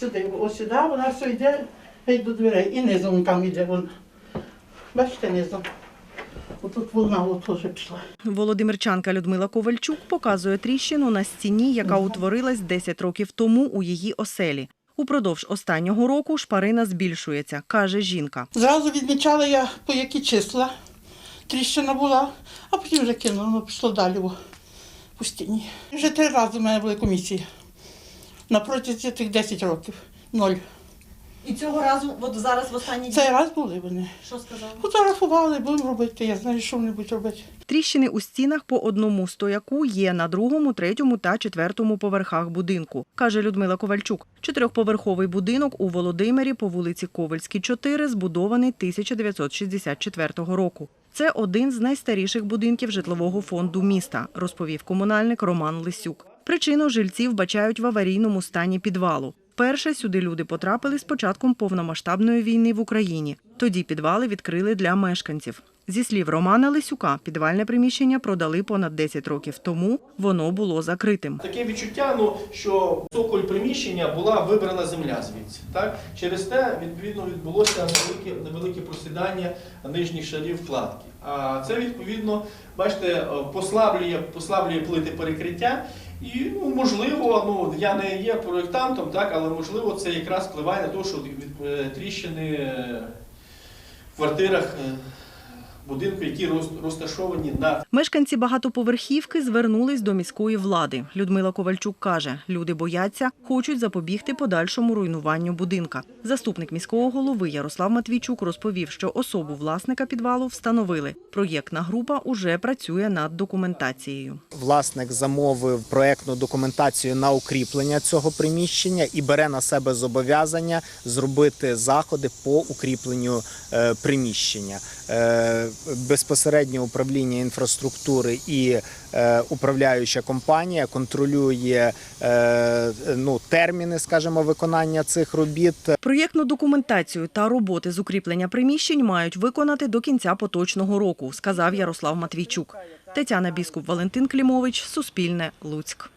Сюди, ось сюди, вона все йде геть до дверей. І низом там йде вона. Бачите, низом. Отут волна от теж пішла. Володимирчанка Людмила Ковальчук показує тріщину на стіні, яка утворилась 10 років тому у її оселі. Упродовж останнього року шпарина збільшується, каже жінка. Зразу відмічала я, по які числа тріщина була, а потім вже кинула, воно пішло далі по стіні. Вже три рази в мене були комісії. На протязі тих 10 років. Ноль. І цього разу, от зараз в останній Цей раз були вони. що сказали? Фотографували, будемо робити. Я знаю, що вони будуть робити. Тріщини у стінах по одному стояку є на другому, третьому та четвертому поверхах будинку, каже Людмила Ковальчук. Чотирьохповерховий будинок у Володимирі по вулиці Ковальській, 4, збудований 1964 року. Це один з найстаріших будинків житлового фонду міста, розповів комунальник Роман Лисюк. Причину жильці вбачають в аварійному стані підвалу. Перше сюди люди потрапили з початком повномасштабної війни в Україні. Тоді підвали відкрили для мешканців. Зі слів Романа Лисюка, підвальне приміщення продали понад 10 років тому. Воно було закритим. Таке відчуття, ну, що цоколь приміщення була вибрана земля звідси. Так? Через те, відповідно, відбулося невелике, невелике просідання нижніх шарів вкладки. А це, відповідно, бачите, е, послаблює, послаблює плити перекриття. І ну, можливо, ну я не є проєктантом, так, але можливо це якраз впливає на те, що від, е, тріщини е, квартирах е, будинку, які роз- розташовані над Мешканці багатоповерхівки звернулись до міської влади. Людмила Ковальчук каже, люди бояться, хочуть запобігти подальшому руйнуванню будинка. Заступник міського голови Ярослав Матвійчук розповів, що особу власника підвалу встановили. Проєктна група уже працює над документацією. Власник замовив проектну документацію на укріплення цього приміщення і бере на себе зобов'язання зробити заходи по укріпленню е, приміщення. Безпосередньо управління інфраструктури і е, управляюча компанія контролює е, ну, терміни, скажімо, виконання цих робіт. Проєктну документацію та роботи з укріплення приміщень мають виконати до кінця поточного року, сказав Ярослав Матвійчук. Тетяна Біскуп, Валентин Клімович, Суспільне, Луцьк.